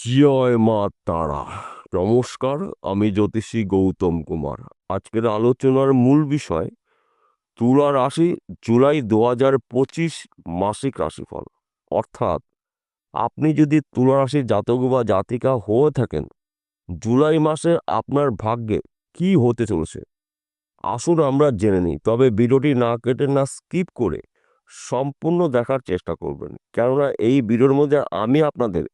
জয় মা তারা নমস্কার, আমি জ্যোতিষী গৌতম কুমার। আজকের আলোচনার মূল বিষয়, তুলা রাশি, জুলাই দু হাজার পঁচিশ মাসিক রাশিফল। অর্থাৎ, আপনি যদি তুলা রাশির জাতক বা জাতিকা হয়ে থাকেন, জুলাই মাসে আপনার ভাগ্যে কি হতে চলেছে? আসুন আমরা জেনে নিই, তবে ভিডিওটি না কেটে না স্কিপ করে সম্পূর্ণ দেখার চেষ্টা করবেন। কেননা এই ভিডিওর মধ্যে আমি আপনাদের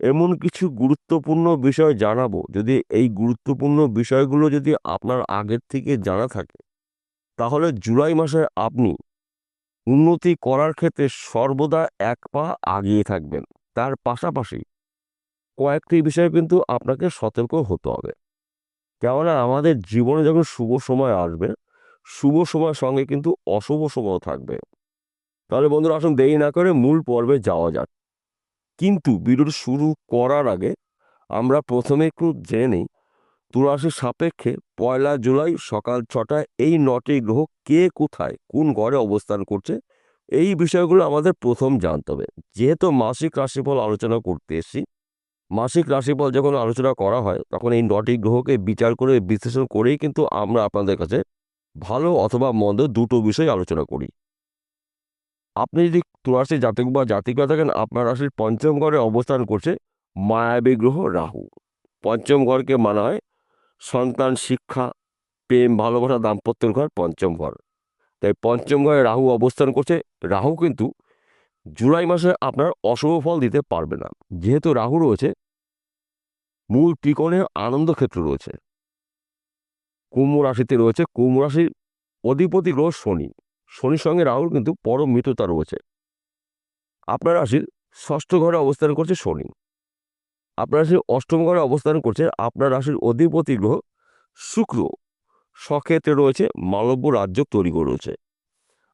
এমন কিছু গুরুত্বপূর্ণ বিষয় জানাব। যদি এই গুরুত্বপূর্ণ বিষয়গুলো যদি আপনার আগের থেকে জানা থাকে, তাহলে জুলাই মাসে আপনি উন্নতি করার ক্ষেত্রে সর্বদা এক পা আগিয়ে থাকবেন। তার পাশাপাশি কয়েকটি বিষয়ে কিন্তু আপনাকে সতর্ক হতে হবে। কেননা আমাদের জীবনে যখন শুভ সময় আসবে, শুভ সময়ের সঙ্গে কিন্তু অশুভ সময়ও থাকবে। তাহলে বন্ধুরা, আসুন দেরি না করে মূল পর্বে যাওয়া যাক। কিন্তু ভিডিওটি শুরু করার আগে আমরা প্রথমে একটু জেনে নিই। সাপেক্ষে পয়লা জুলাই সকাল ছটায় এই নটি গ্রহ কে কোথায়, কোন ঘরে অবস্থান করছে, এই বিষয়গুলো আমাদের প্রথম জানতে হবে। যেহেতু মাসিক রাশিফল আলোচনা করতে এসেছি, মাসিক রাশিফল যখন আলোচনা করা হয়, তখন এই নটি গ্রহকে বিচার করে, বিশ্লেষণ করেই কিন্তু আমরা আপনাদের কাছে ভালো অথবা মন্দ দুটো বিষয় আলোচনা করি। আপনি যদি তুলারাশি জাতক বা জাতিকা থাকেন, আপনার রাশির পঞ্চম ঘরে অবস্থান করছে মায়াবী গ্রহ রাহু। পঞ্চম ঘরকে মানা হয় সন্তান, শিক্ষা, প্রেম, ভালোবাসা, দাম্পত্যের ঘর পঞ্চম ঘর। তাই পঞ্চম ঘরে রাহু অবস্থান করছে। রাহু কিন্তু জুলাই মাসে আপনার অশুভ ফল দিতে পারবে না। যেহেতু রাহু রয়েছে, মূল ত্রিকোণে আনন্দ ক্ষেত্র রয়েছে। কুম্ভ রাশিতে রয়েছে। কুম্ভ রাশির অধিপতি গ্রহ শনি। শনির সঙ্গে রাহুর কিন্তু পরম মিত্রতা রয়েছে। আপনার রাশির ষষ্ঠ ঘরে অবস্থান করছে শনি। আপনার রাশির অষ্টম ঘরে অবস্থান করছে আপনার রাশির অধিপতি গ্রহ শুক্র। সক্ষেত্রে রয়েছে মালব্য রাজ্য তৈরি করে রয়েছে।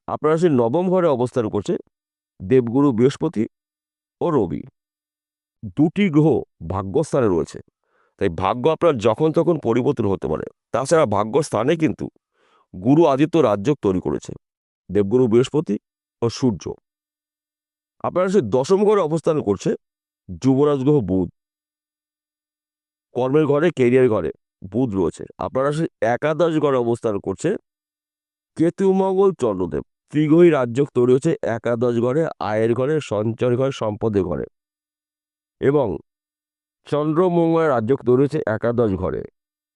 আপনার রাশির নবম ঘরে অবস্থান করছে দেবগুরু বৃহস্পতি ও রবি। দুটি গ্রহ ভাগ্যস্থানে রয়েছে। তাই ভাগ্য আপনার যখন তখন পরিবর্তন হতে পারে। তাছাড়া ভাগ্যস্থানে কিন্তু গুরু আদিত্য রাজ্য তৈরি করেছে। দেবগুরু বৃহস্পতি ও সূর্য। আপনারা রাশির দশম ঘরে অবস্থান করছে যুবরাজ গ্রহ বুধ। কর্মের ঘরে কেরিয়ার ঘরে বুধ রয়েছে। আপনারা রাশির একাদশ ঘরে অবস্থান করছে কেতু, মঙ্গল, চন্দ্রদেব। ত্রিগ্রহী রাজ্য তৈরি হচ্ছে একাদশ ঘরে, আয়ের ঘরে সঞ্চয় ঘরে, সম্পদের ঘরে। এবং চন্দ্রমঙ্গলের রাজ্য তৈরি হয়েছে একাদশ ঘরে।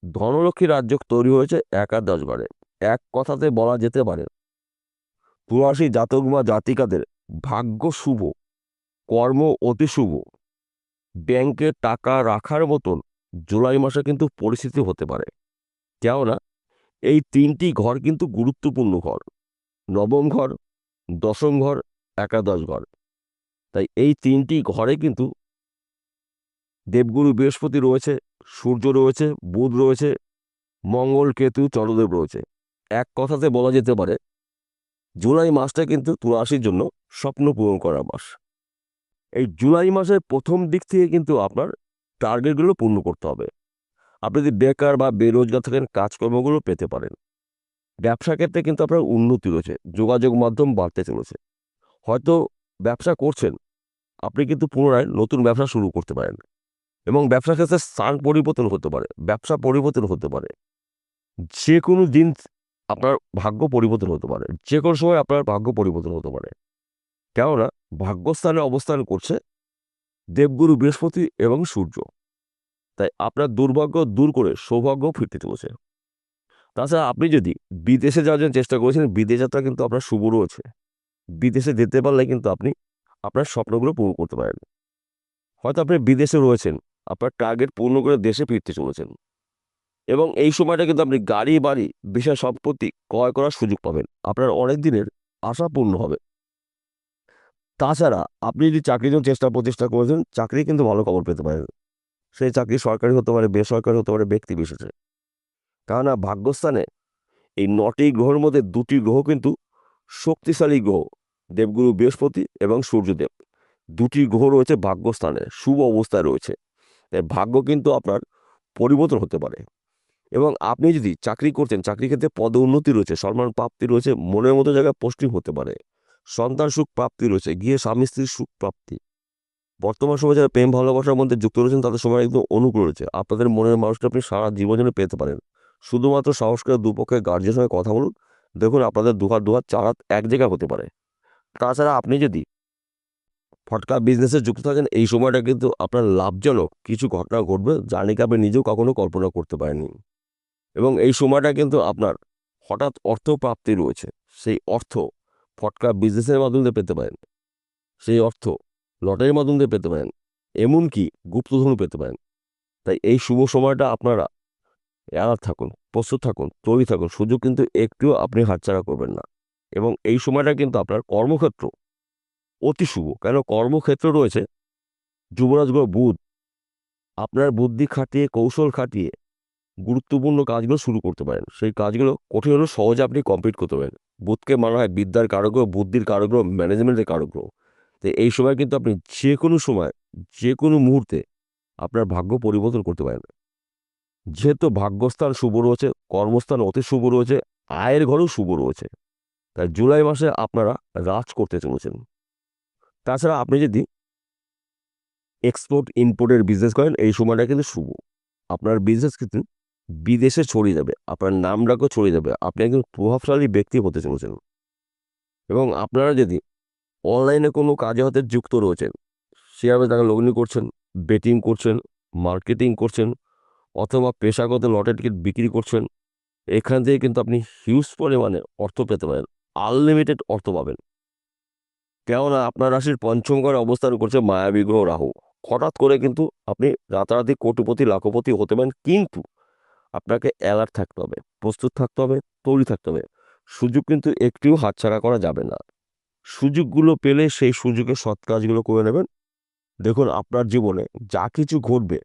ধনলক্ষ্মী রাজ্য তৈরি হয়েছে একাদশ ঘরে। এক কথাতে বলা যেতে পারে তুলাসী জাতক বা জাতিকাদের ভাগ্য শুভ, কর্ম অতি শুভ। ব্যাংকে টাকা রাখার মতন জুলাই মাসে কিন্তু পরিস্থিতি হতে পারে। কেননা, এই তিনটি ঘর কিন্তু গুরুত্বপূর্ণ ঘর। নবম ঘর, দশম ঘর, একাদশ ঘর। তাই এই তিনটি ঘরে কিন্তু দেবগুরু বৃহস্পতি রয়েছে, সূর্য রয়েছে, বুধ রয়েছে, মঙ্গল, কেতু, চন্দ্রদেব রয়েছে। এক কথাতে বলা যেতে পারে জুলাই মাসটা কিন্তু তুলাশির জন্য স্বপ্ন পূরণ করার মাস। এই জুলাই মাসের প্রথম দিক থেকে কিন্তু আপনার টার্গেটগুলো পূর্ণ করতে হবে। আপনি যদি বেকার বা বেরোজগার থাকেন, কাজকর্মগুলো পেতে পারেন। ব্যবসা ক্ষেত্রে কিন্তু আপনার উন্নতি রয়েছে, যোগাযোগ মাধ্যম বাড়তে চলেছে। হয়তো ব্যবসা করছেন, আপনি কিন্তু পুনরায় নতুন ব্যবসা শুরু করতে পারেন। এবং ব্যবসা ক্ষেত্রে স্থান পরিবর্তন হতে পারে, ব্যবসা পরিবর্তন হতে পারে। যে কোনো দিন আপনার ভাগ্য পরিবর্তন হতে পারে। যে কোনো সময় আপনার ভাগ্য পরিবর্তন হতে পারে। কেননা, ভাগ্যস্থানে অবস্থান করছে দেবগুরু, বৃহস্পতি এবং সূর্য। তাই আপনার দুর্ভাগ্য দূর করে সৌভাগ্য ফিরতে চলেছে। তাছাড়া আপনি যদি বিদেশে যাওয়ার জন্য চেষ্টা করেছেন, বিদেশ যাত্রা কিন্তু আপনার শুভ রয়েছে। বিদেশে যেতে পারলে কিন্তু আপনি আপনার স্বপ্নগুলো পূরণ করতে পারেন। হয়তো আপনি বিদেশে রয়েছেন, আপনার টার্গেট পূর্ণ করে দেশে ফিরতে চলেছেন। এবং এই সময়টা কিন্তু আপনি গাড়ি, বাড়ি বিশাল সম্পত্তি ক্রয় করার সুযোগ পাবেন। আপনার অনেক দিনের আশা পূর্ণ হবে। তাছাড়া আপনি যদি চাকরির জন্য চেষ্টা প্রচেষ্টা করেছেন, চাকরি কিন্তু ভালো খবর পেতে পারেন। সেই চাকরি সরকারি হতে পারে, বেসরকারি হতে পারে, ব্যক্তি বিশেষে। কেননা ভাগ্যস্থানে এই নটি গ্রহের মধ্যে দুটি গ্রহ কিন্তু শক্তিশালী গ্রহ, দেবগুরু বৃহস্পতি এবং সূর্যদেব। দুটি গ্রহ রয়েছে ভাগ্যস্থানে, শুভ অবস্থায় রয়েছে। তাই ভাগ্য কিন্তু আপনার পরিবর্তন হতে পারে। এবং আপনি যদি চাকরি করছেন চাকরি ক্ষেত্রে পদ উন্নতি রয়েছে, সম্মান প্রাপ্তি রয়েছে, মনের মতো জায়গায় পোস্টিং হতে পারে। সন্তান সুখ প্রাপ্তি রয়েছে গিয়ে স্বামী স্ত্রীর সুখ প্রাপ্তি। বর্তমান সময়ে যারা প্রেম, ভালোবাসার মধ্যে যুক্ত রয়েছেন, তাদের সময় একদম অনুকূল রয়েছে। আপনাদের মনের মানুষটা আপনি সারা জীবন জন্য পেতে পারেন। শুধুমাত্র সাহস করে দুপক্ষের গার্জের সঙ্গে কথা বলুন। দেখুন আপনাদের দুহাত দুহাত চার হাত এক জায়গায় হতে পারে। তাছাড়া আপনি যদি ফটকা বিজনেসে যুক্ত থাকেন, এই সময়টা কিন্তু আপনার লাভজনক কিছু ঘটনা ঘটবে, যা নাকি আপনি নিজেও কখনো কল্পনা করতে পারেননি। এবং এই সময়টা কিন্তু আপনার হঠাৎ অর্থ প্রাপ্তি রয়েছে। সেই অর্থ ফটকা বিজনেসের মাধ্যমে পেতে পারেন। সেই অর্থ লটারির মাধ্যমে পেতে পারেন। এমনকি গুপ্তধনু পেতে পারেন। তাই এই শুভ সময়টা আপনারা এড়াত থাকুন, প্রস্তুত থাকুন, তৈরি থাকুন। সুযোগ কিন্তু একটুও আপনি হাতছাড়া করবেন না। এবং এই সময়টা কিন্তু আপনার কর্মক্ষেত্র অতি শুভ। কেন? কর্মক্ষেত্র রয়েছে যুবরাজ বুধ। আপনার বুদ্ধি খাটিয়ে, কৌশল খাটিয়ে গুরুত্বপূর্ণ কাজগুলো শুরু করতে পারেন। সেই কাজগুলো কঠিন হলেও সহজে আপনি কমপ্লিট করতে পারেন। বুধকে মানা হয় বিদ্যার কারগ্রহ, বুদ্ধির কারগ্রহ ম্যানেজমেন্টের কারগ্রহ। তো এই সময় কিন্তু আপনি যে কোনো সময় যে কোনো মুহূর্তে আপনার ভাগ্য পরিবর্তন করতে পারেন। যেহেতু ভাগ্যস্থান শুভ রয়েছে, কর্মস্থান অতি শুভ রয়েছে, আয়ের ঘরেও শুভ রয়েছে। তাই জুলাই মাসে আপনারা রাজ করতে চলেছেন। তাছাড়া আপনি যদি এক্সপোর্ট ইম্পোর্টের বিজনেস করেন, এই সময়টা কিন্তু শুভ। আপনার বিজনেস কিন্তু বিদেশে ছড়িয়ে যাবে, আপনার নাম ডাকও ছড়িয়ে যাবে, আপনি একজন প্রভাবশালী ব্যক্তি হতে চলেছেন। এবং আপনারা যদি অনলাইনে কোনো কাজে হতে যুক্ত রয়েছেন শেয়ার বাজারে লগ্নি করছেন বেটিং করছেন মার্কেটিং করছেন, অথবা পেশাগত লটের টিকিট বিক্রি করছেন, এখান থেকে কিন্তু আপনি হিউজ পরিমাণে অর্থ পেতে পারেন আনলিমিটেড অর্থ পাবেন। কেননা আপনার রাশির পঞ্চম ঘরে অবস্থান করছে মায়াবিগ্রহ রাহু। হঠাৎ করে কিন্তু আপনি রাতারাতি কোটিপতি, লাখপতি হতে পারেন, কিন্তু আপনাকে অ্যালার্ট থাকতে হবে, প্রস্তুত থাকতে হবে, তৈরি থাকতে হবে। সুযোগ কিন্তু একটিও হাতছাড়া করা যাবে না। সুযোগগুলো পেলে সেই সুযোগে সৎ কাজগুলো করে নেবেন। দেখুন আপনার জীবনে যা কিছু ঘটবে,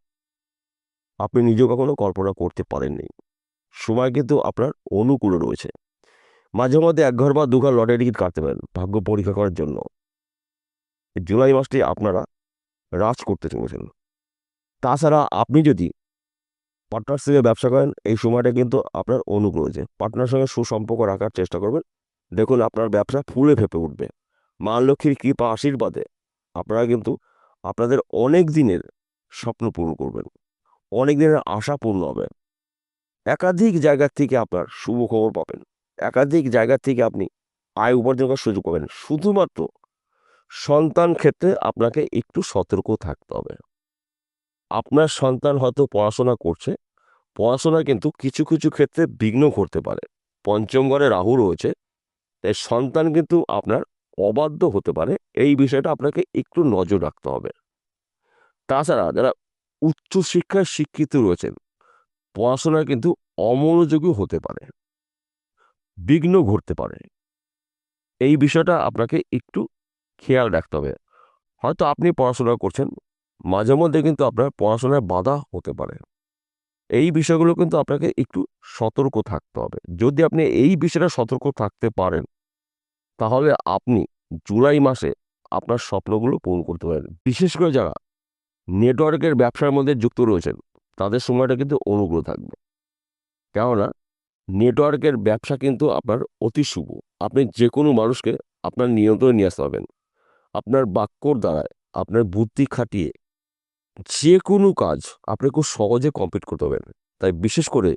আপনি নিজেও কখনো কল্পনা করতে পারেননি। সময় কিন্তু আপনার অনুকূলে রয়েছে। মাঝে মধ্যে এক ঘর বা দু ঘর লটারি টিকিট কাটতে পারেন, ভাগ্য পরীক্ষা করার জন্য। জুলাই মাসটি আপনারা রাজ করতে চলেছেন। তাছাড়া আপনি যদি পার্টনারশিপে ব্যবসা করেন, এই সময়টা কিন্তু আপনার রয়েছে পার্টনার সঙ্গে সুসম্পর্ক রাখার চেষ্টা করবেন। দেখুন, আপনার ব্যবসা ফুলে ফেপে উঠবে। মা লক্ষ্মীর কৃপা আশীর্বাদে আপনারা কিন্তু আপনাদের অনেক দিনের স্বপ্ন পূরণ করবেন। অনেক দিনের আশা পূর্ণ হবে। একাধিক জায়গার থেকে আপনার শুভ খবর পাবেন। একাধিক জায়গার থেকে আপনি আয় উপার্জন করার সুযোগ পাবেন। শুধুমাত্র সন্তান ক্ষেত্রে আপনাকে একটু সতর্ক থাকতে হবে। আপনার সন্তান হয়তো পড়াশোনা করছে। পড়াশোনা কিন্তু কিছু কিছু ক্ষেত্রে বিঘ্ন করতে পারে। পঞ্চম ঘরে রাহু রয়েছে। তাই সন্তান কিন্তু আপনার অবাধ্য হতে পারে। এই বিষয়টা আপনাকে একটু নজর রাখতে হবে। তাছাড়া যারা উচ্চশিক্ষায় শিক্ষিত রয়েছেন, পড়াশোনা কিন্তু অমনোযোগী হতে পারে। বিঘ্ন ঘটতে পারে। এই বিষয়টা আপনাকে একটু খেয়াল রাখতে হবে। হয়তো আপনি পড়াশোনা করছেন মাঝে মধ্যে কিন্তু আপনার পড়াশোনায় বাধা হতে পারে। এই বিষয়গুলো কিন্তু আপনাকে একটু সতর্ক থাকতে হবে। যদি আপনি এই বিষয়টা সতর্ক থাকতে পারেন, তাহলে আপনি জুলাই মাসে আপনার স্বপ্নগুলো পূরণ করতে পারেন। বিশেষ করে যারা নেটওয়ার্কের ব্যবসার মধ্যে যুক্ত রয়েছেন, তাদের সময়টা কিন্তু অনুগ্রহ থাকবে। কেননা, নেটওয়ার্কের ব্যবসা কিন্তু আপনার অতি শুভ। আপনি যে কোনো মানুষকে আপনার নিয়ন্ত্রণে নিয়ে আসতে পারবেন। আপনার বাক্যর দ্বারায় আপনার বুদ্ধি খাটিয়ে যে কোনো কাজ আপনি খুব সহজে কমপ্লিট করতে পারবেন। তাই বিশেষ করে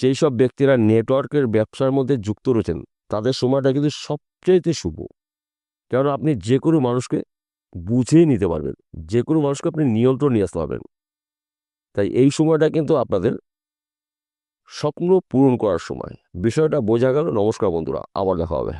যেই সব ব্যক্তিরা নেটওয়ার্কের ব্যবসার মধ্যে যুক্ত রয়েছেন, তাদের সময়টা কিন্তু সবচেয়ে শুভ। কেননা আপনি যে কোনো মানুষকে বুঝিয়ে নিতে পারবেন যে কোনো মানুষকে আপনি নিয়ন্ত্রণ নিয়ে আসতে পারবেন। তাই এই সময়টা কিন্তু আপনাদের স্বপ্ন পূরণ করার সময়। বিষয়টা বোঝা গেল। নমস্কার বন্ধুরা, আবার দেখা হবে।